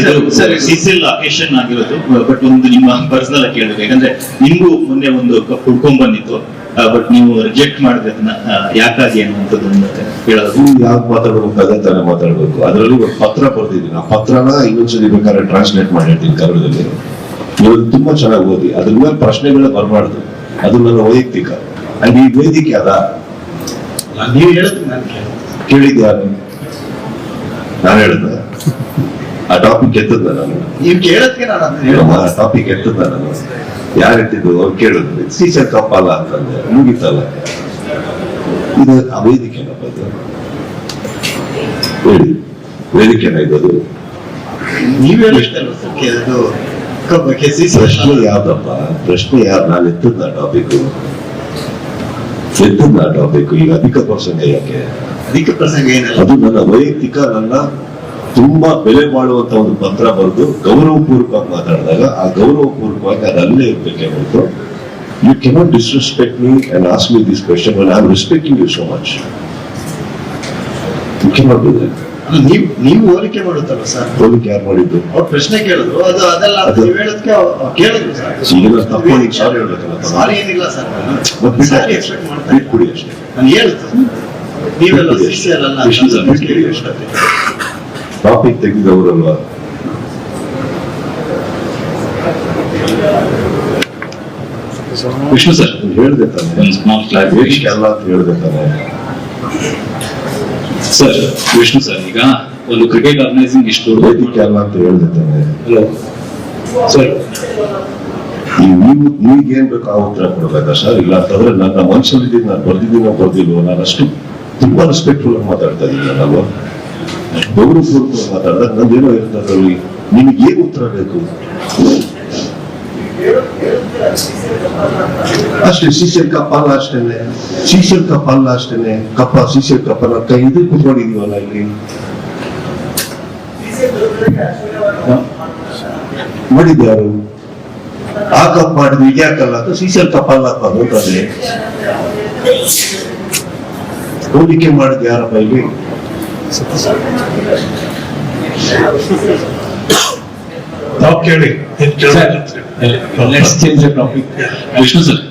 Sir ಇದು sir, ಸಿಸಿಲ್ occasion ಆಗಿರೋದು. But ಒಂದು ನಿಮ್ಮ ಪರ್ಸನಲ್ ಆಗಿ ಕೇಳಬೇಕು ಯಾಕಂದ್ರೆ ನಿಮ್ಗೂ ಮೊನ್ನೆ ಒಂದು ಕಪ್ ಹುಡ್ಕೊಂಡ್ ಬಂದಿತ್ತು. ಬಟ್ ನೀವು ರಿಜೆಕ್ಟ್ ಮಾಡಿದ್ರೆ ಅದನ್ನ ಯಾಕಾಗಿ ಅನ್ನುವಂಥದ್ದು ಹೇಳೋದು? ನೀವು ಯಾವ್ದು ಮಾತಾಡ್ಬೇಕು ಅದೇ ತರ ಮಾತಾಡ್ಬೇಕು. ಅದರಲ್ಲಿ ಒಂದು ಪತ್ರ ಬರ್ದಿದ್ದೀನಿ ಆ ಪತ್ರನ ಇನ್ನೊಂದ್ಸಲಿ ಬೇಕಾದ್ರೆ ಟ್ರಾನ್ಸ್ಲೇಟ್ ಮಾಡಿರ್ತೀನಿ ಕನ್ನಡದಲ್ಲಿ. ನೀವು ತುಂಬಾ ಚೆನ್ನಾಗಿ ಓದಿ. ಅದ್ರ ಮೇಲೆ ಪ್ರಶ್ನೆಗಳೇ ಬರಬಾರ್ದು. ಅದು ನನ್ನ ವೈಯಕ್ತಿಕ. ಅಂಡ್ ಈ ವೇದಿಕೆ ಅದ? ನೀವು ಹೇಳಿದ್ಯಾ ನಾನು ಕೇಳಿದೆ. ಕೇಳಿದ್ಯಾರು ನಾನು ಹೇಳ್ದ ಆ ಟಾಪಿಕ್ ಎತ್ತದ ನಾನು ನೀವು ಕೇಳಕ್ಕೆ ನಾನು ಟಾಪಿಕ್ ಎತ್ತದ ನಾನು ಯಾರು ಎತ್ತಿದ್ದು ಅವ್ರು ಕೇಳಿದ್ರು ಟೀಚರ್ ಕಪ್ಪಲ್ಲ ಅಂತಂದೆ ಮುಗಿತಲ್ಲ. ಇದು ಆ ವೇದಿಕೆನಪ್ಪ ಇದು ಹೇಳಿ ವೇದಿಕೆನ ಇದ್ದದು ಪ್ರಶ್ನೆ ಯಾವ್ದಪ್ಪ? ಪ್ರಶ್ನೆ ಯಾರು? ನಾನು ಎತ್ತದ ಟಾಪಿಕ್ ಎತ್ತದ ಟಾಪಿಕ್ ಈಗ ಅಧಿಕ ಪ್ರಸಂಗ ಯಾಕೆ? ಅಧಿಕ ಪ್ರಸಂಗ ಏನಲ್ಲ. ಅದು ನನ್ನ ವೈಯಕ್ತಿಕ ನನ್ನ ತುಂಬಾ ಬೆಲೆ ಮಾಡುವಂತ ಒಂದು ಪತ್ರ ಬರೆದು ಗೌರವಪೂರ್ವಕವಾಗಿ ಮಾತಾಡಿದಾಗ ಆ ಗೌರವಪೂರ್ವಕವಾಗಿ ಅದು ಅಲ್ಲೇ ಇರ್ಬೇಕೆ ಹೊರತು you cannot disrespect me and ask me this question I am respecting you so much you cannot do that ನೀವು ನೀವು ಹೋಲಿಕೆ ಮಾಡುತ್ತಲ್ಲ ಸರ್? ಹೋಲಿಕೆ ಯಾರು ಮಾಡಿದ್ದು? ಅವ್ರು ಪ್ರಶ್ನೆ ಕೇಳಿದ್ರು. ಅದು ಅದೆಲ್ಲ ಅದು- ನೀವು ಹೇಳೋದಕ್ಕೆ ಕೇಳಿದ್ರು ಸರ್. ಈಗ ತಪ್ಪು ಹೇಳ್ಬೇಕಲ್ಲ ಸಾರಿ ಏನಿಲ್ಲ ಸರ್. ಮತ್ತೆ ಸಾರಿ. ಎಕ್ಸ್ಪೆಕ್ಟ್ ಮಾಡ್ತಾರೆ ಬಿಟ್ಬಿಡಿ ಅಷ್ಟೇ. ನಾನು ಹೇಳ್ತೀನಿ ನೀವೆಲ್ಲ ಸಿಸ್ಟರ್ ಅಲ್ಲ. ಸರ್, ಅಷ್ಟೇ. ಟಾಪಿಕ್ ತೆಗೆದವರಲ್ವಾ ವಿಷ್ಣು ಸರ್ ಹೇಳಿದೆ ಅಲ್ಲ ಅಂತ ಹೇಳ್ದೆ ತಾನೆ. ಸರ್ ವಿಷ್ಣು ಸರ್ ಈಗ ಒಂದು ಕ್ರಿಕೆಟ್ ಆರ್ಗನೈಸಿಂಗ್ ಇಷ್ಟು ವೇದಿಕೆ ಅಲ್ಲ ಅಂತ ಹೇಳಿದೆ ತಾನೆ. ಸರ್ ನೀವು ನೀವೇನ್ ಬೇಕು ಆ ಉತ್ತರ ಕೊಡ್ಬೇಕಾ ಸರ್? ಇಲ್ಲ ಅಂತಂದ್ರೆ ನನ್ನ ಮನಸ್ಸಲ್ಲಿ ಇದ್ದಿದ್ದು ನಾನು ಬರ್ದಿದ್ದೀನೋ ಬರ್ದಿಲ್ವೋ ನಾನು ಅಷ್ಟು ತುಂಬಾ ರೆಸ್ಪೆಕ್ಟ್ಫುಲ್ ಆಗಿ ಮಾತಾಡ್ತಾ ಇದ್ದೀನಿ ನಾನು ಗೌರವಪೂರ್ವಕವಾಗಿ ಮಾತಾಡಿದಾಗ ನಂದೇನೋ ನಿಮಗೆ ಏನು ಉತ್ತರ ಬೇಕು? ಅಷ್ಟೇ ಸೀಸಲ್ ಕಪ್ಪ ಅಲ್ಲ ಅಷ್ಟೇನೆ. ಸೀಸಲ್ ಕಪ್ಪ ಅಲ್ಲ ಅಷ್ಟೇನೆ. ಕಪ್ಪ ಸೀಸಲ್ ಕಪ್ಪ ನಾವು ಕೈ ಇದು ಕುತ್ಕೊಂಡಿದೀವಲ್ಲ ಇಲ್ಲಿ? ಮಾಡಿದ್ಯಾರು ಆ ಕಪ್ ಮಾಡಿದ್ವಿ ಇದ್ಯಾಕಲ್ಲ ಅಂತ ಸೀಸಲ್ ಕಪ್ಪ ಅಲ್ಲ ಅದು ಹೋಲಿಕೆ ಮಾಡಿದ್ ಯಾರಪ್ಪ ಇಲ್ಲಿ ತಾವು ಕೇಳಿ ಏನ್? Let's change the topic Vishnu sir